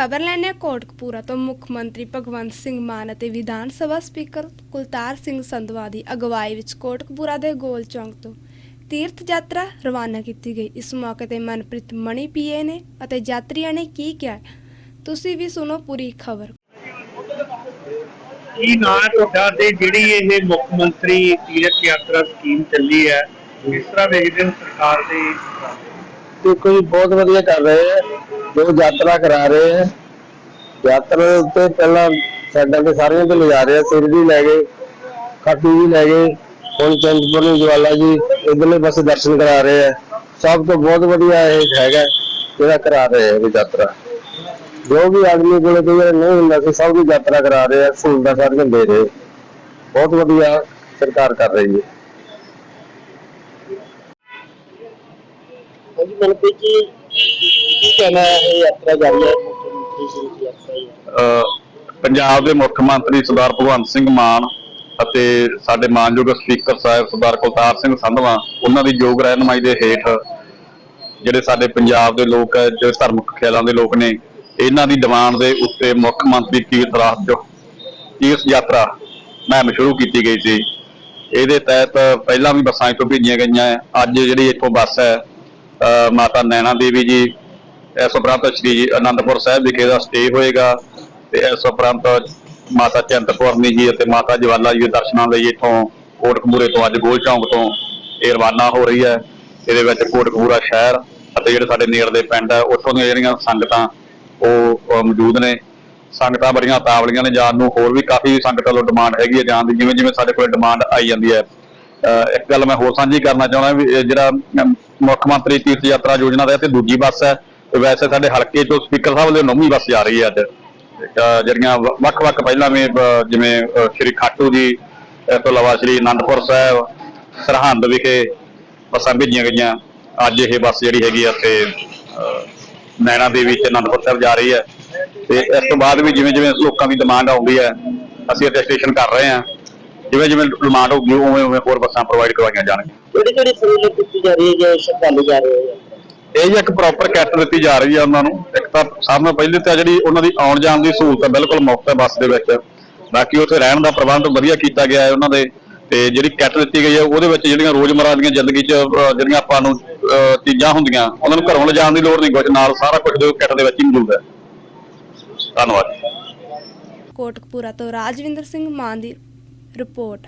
ਖਬਰ ਲੈਣੇ ਕੋਟਕਪੂਰਾ ਤੋਂ ਮੁੱਖ ਮੰਤਰੀ ਭਗਵੰਤ ਸਿੰਘ ਮਾਨ ਅਤੇ ਵਿਧਾਨ ਸਭਾ ਸਪੀਕਰ ਕੁਲਤਾਰ ਸਿੰਘ ਸੰਧਵਾ ਦੀ ਅਗਵਾਈ ਵਿੱਚ ਕੋਟਕਪੂਰਾ ਦੇ ਗੋਲ ਚੌਂਕ ਤੋਂ ਤੀਰਥ ਯਾਤਰਾ ਰਵਾਨਾ ਕੀਤੀ ਗਈ। ਇਸ ਮੌਕੇ ਤੇ ਮਨਪ੍ਰੀਤ ਮਣੀ ਪੀਏ ਨੇ ਅਤੇ ਯਾਤਰੀਆਂ ਨੇ ਕੀ ਕਿਹਾ ਤੁਸੀਂ ਵੀ ਸੁਣੋ ਪੂਰੀ ਖਬਰ। ਕੀ ਨਾਂ ਤੁਹਾਡਾ ਤੇ ਜਿਹੜੀ ਇਹ ਮੁੱਖ ਮੰਤਰੀ ਤੀਰਥ ਯਾਤਰਾ ਸਕੀਮ ਚੱਲੀ ਹੈ ਕਿਸ ਤਰ੍ਹਾਂ ਵੇਖਦੇ ਹੋ ਸਰਕਾਰ ਦੇ? ਦੇਖੋ ਜੀ ਬਹੁਤ ਵਧੀਆ ਕਰ ਰਹੇ ਹੈ। ਜੋ ਯਾਤਰਾ ਕਰਾ ਰਹੇ ਹੈ। ਯਾਤਰਾ ਉੱਤੇ ਪਹਿਲਾਂ ਸਾਡਾ ਤੇ ਸਾਰਿਆਂ ਤੋਂ ਲਿਜਾ ਰਹੇ ਸਿਰ ਵੀ ਲੈ ਗਏ, ਖਾਟੂ ਵੀ ਲੈ ਗਏ। ਹੁਣ ਚੰਦਪੁਰ ਜਵਾਲਾ ਜੀ, ਇਧਰਲੇ ਪਾਸੇ ਦਰਸ਼ਨ ਕਰਾ ਰਹੇ ਆ। ਸਭ ਤੋਂ ਬਹੁਤ ਵਧੀਆ ਇਹ ਹੈਗਾ, ਜਿਹੜਾ ਕਰਾ ਰਹੇ ਹੈ ਇਹ ਯਾਤਰਾ। ਜੋ ਵੀ ਆਦਮੀ ਕੋਲ ਕੋਈ ਨਹੀਂ ਹੁੰਦਾ ਸੀ, ਸਭ ਦੀ ਯਾਤਰਾ ਕਰਾ ਰਹੇ ਆ, ਸਹੂਲਤਾਂ ਸਾਰੀਆਂ ਦੇ ਰਹੇ ਬਹੁਤ ਵਧੀਆ ਸਰਕਾਰ ਕਰ ਰਹੀ ਹੈ। ਹਾਂਜੀ, ਮਨਪ੍ਰੀਤ ਜੀ ਕੀ ਕਹਿਣਾ ਹੈ, ਇਹ ਯਾਤਰਾ ਜਾਰੀ ਹੈ ਮੁੱਖ ਮੰਤਰੀ ਜੀ ਦੀ ਯਾਤਰਾ ਹੈ ਪੰਜਾਬ ਦੇ ਮੁੱਖ ਮੰਤਰੀ ਸਰਦਾਰ ਭਗਵੰਤ ਸਿੰਘ ਮਾਨ ਅਤੇ ਸਾਡੇ ਮਾਨਯੋਗ ਸਪੀਕਰ ਸਾਹਿਬ ਸਰਦਾਰ ਕੁਲਤਾਰ ਸਿੰਘ ਸੰਧਵਾ, ਉਹਨਾਂ ਦੀ ਯੋਗ ਰਹਿਨਮਾਈ ਦੇ ਹੇਠ ਜਿਹੜੇ ਸਾਡੇ ਪੰਜਾਬ ਦੇ ਲੋਕ ਹੈ, ਜਿਹੜੇ ਧਾਰਮਿਕ ਖਿਆਲਾਂ ਦੇ ਲੋਕ ਨੇ, ਇਹਨਾਂ ਦੀ ਡਿਮਾਂਡ ਦੇ ਉੱਤੇ ਮੁੱਖ ਮੰਤਰੀ ਤੀਰਥ ਰਾਜ ਜੋ ਤੀਰਥ ਯਾਤਰਾ ਮੁਹਿੰਮ ਸ਼ੁਰੂ ਕੀਤੀ ਗਈ ਸੀ ਇਹਦੇ ਤਹਿਤ ਪਹਿਲਾਂ ਵੀ ਬੱਸਾਂ ਇੱਥੋਂ ਭੇਜੀਆਂ ਗਈਆਂ ਹੈ। ਅੱਜ ਜਿਹੜੀ ਇੱਥੋਂ ਬੱਸ ਹੈ ਅਹ ਮਾਤਾ ਨੈਣਾ ਦੇਵੀ ਜੀ ਇਸ ਉਪਰੰਤ ਸ਼੍ਰੀ ਅਨੰਦਪੁਰ ਸਾਹਿਬ ਵਿਖੇ ਦਾ ਸਟੇ ਹੋਏਗਾ ਤੇ ਇਸ ਉਪਰੰਤ ਮਾਤਾ ਚਿੰਤਪੁਰਨੀ ਜੀ ਅਤੇ ਮਾਤਾ ਜਵਾਲਾ ਜੀ ਦੇ ਦਰਸ਼ਨਾਂ ਲਈ ਇੱਥੋਂ ਕੋਟਕਪੂਰੇ ਤੋਂ ਅੱਜ ਗੋਲ ਚੌਂਕ ਤੋਂ ਇਹ ਰਵਾਨਾ ਹੋ ਰਹੀ ਹੈ। ਇਹਦੇ ਵਿੱਚ ਕੋਟਕਪੂਰਾ ਸ਼ਹਿਰ ਅਤੇ ਜਿਹੜੇ ਸਾਡੇ ਨੇੜਲੇ ਪਿੰਡ ਹੈ, ਉੱਥੋਂ ਦੀਆਂ ਜਿਹੜੀਆਂ ਸੰਗਤਾਂ ਉਹ ਮੌਜੂਦ ਨੇ। ਸੰਗਤਾਂ ਬੜੀਆਂ ਤਾਵਲੀਆਂ ਨੇ, ਜਾਣ ਨੂੰ ਹੋਰ ਵੀ ਕਾਫੀ ਸੰਗਤਾਂ ਵੱਲੋਂ ਡਿਮਾਂਡ ਹੈਗੀ ਹੈ ਜਾਣ ਦੀ, ਜਿਵੇਂ ਜਿਵੇਂ ਸਾਡੇ ਕੋਲ ਡਿਮਾਂਡ ਆਈ ਜਾਂਦੀ ਹੈ। ਅਹ, ਇੱਕ ਗੱਲ ਮੈਂ ਹੋਰ ਸਾਂਝੀ ਕਰਨਾ ਚਾਹੁੰਦਾ ਵੀ ਜਿਹੜਾ ਮੁੱਖ ਮੰਤਰੀ ਤੀਰਥ ਯਾਤਰਾ ਯੋਜਨਾ ਦਾ ਇਹ ਤੇ ਦੂਜੀ ਬੱਸ ਹੈ ਵੈਸੇ ਸਾਡੇ ਹਲਕੇ ਤੋਂ ਸਪੀਕਰ ਸਾਹਿਬ ਵੱਲੋਂ ਨੌਵੀਂ ਬੱਸ ਜਾ ਰਹੀ ਹੈ ਅੱਜ। ਅਹ, ਜਿਹੜੀਆਂ ਵੱਖ-ਵੱਖ ਪਹਿਲਾਂ ਵੀ ਜਿਵੇਂ ਸ਼੍ਰੀ ਖਾਟੂ ਜੀ ਇਸ ਤੋਂ ਇਲਾਵਾ ਸ਼੍ਰੀ ਅਨੰਦਪੁਰ ਸਾਹਿਬ ਸਰਹੰਦ ਵਿਖੇ ਬੱਸਾਂ ਭੇਜੀਆਂ ਗਈਆਂ। ਅੱਜ ਇਹ ਬੱਸ ਜਿਹੜੀ ਹੈਗੀ ਆ ਤੇ ਨੈਣਾ ਦੇਵੀ ਤੇ ਅਨੰਦਪੁਰ ਸਾਹਿਬ ਜਾ ਰਹੀ ਹੈ। ਤੇ ਇਸ ਤੋਂ ਬਾਅਦ ਵੀ ਜਿਵੇਂ ਜਿਵੇਂ ਲੋਕਾਂ ਦੀ ਡਿਮਾਂਡ ਆਉਂਦੀ ਹੈ ਅਸੀਂ ਇੱਥੇ ਕਰ ਰਹੇ ਹਾਂ। ਜਿਵੇਂ ਜਿਵੇਂ ਡਿਮਾਂਡ ਹੋਊਗੀ ਉਵੇਂ ਉਵੇਂ ਹੋਰ ਬੱਸਾਂ ਪ੍ਰੋਵਾਈਡ ਕਰਵਾਈਆਂ ਜਾਣਗੀਆਂ। ਕਿਹੜੀ ਕਿਹੜੀ ਸਹੂਲਤ ਦਿੱਤੀ ਜਾ ਰਹੀ ਹੈ ਜੇ ਸ਼ਰਧਾਲੂ ਜਾ ਰਹੇ ਇਹ ਇੱਕ ਪ੍ਰੋਪਰ ਕਿੱਟ ਦਿੱਤੀ ਜਾ ਰਹੀ ਹੈ ਉਹਨਾਂ ਨੂੰ। ਇੱਕ ਤਾਂ ਸਭ ਤੋਂ ਪਹਿਲੇ ਤਾਂ ਜਿਹੜੀ ਉਹਨਾਂ ਦੀ ਆਉਣ ਜਾਣ ਦੀ ਸਹੂਲਤ ਹੈ ਬਿਲਕੁਲ ਮੁਫਤ ਹੈ ਬੱਸ ਦੇ ਵਿੱਚ। ਬਾਕੀ ਉੱਥੇ ਰਹਿਣ ਦਾ ਪ੍ਰਬੰਧ ਵਧੀਆ ਕੀਤਾ ਗਿਆ ਹੈ ਉਹਨਾਂ ਦੇ। ਤੇ ਜਿਹੜੀ ਕਿੱਟ ਦਿੱਤੀ ਗਈ ਹੈ ਉਹਦੇ ਵਿੱਚ ਜਿਹੜੀਆਂ ਰੋਜ਼ਮਰਰਾ ਦੀਆਂ ਜ਼ਿੰਦਗੀ 'ਚ ਜਿਹੜੀਆਂ ਆਪਾਂ ਨੂੰ ਚੀਜ਼ਾਂ ਹੁੰਦੀਆਂ, ਉਹਨਾਂ ਨੂੰ ਘਰੋਂ ਲਿਜਾਣ ਦੀ ਲੋੜ ਨਹੀਂ ਕੁਝ ਨਾਲ ਸਾਰਾ ਕੁਝ ਦੇ ਕਿੱਟ ਦੇ ਵਿੱਚ ਹੀ ਮੌਜੂਦ ਹੈ। ਧੰਨਵਾਦ। ਕੋਟਕਪੂਰਾ ਤੋਂ ਰਾਜਵਿੰਦਰ ਸਿੰਘ ਮਾਨ ਦੀ ਰਿਪੋਰਟ।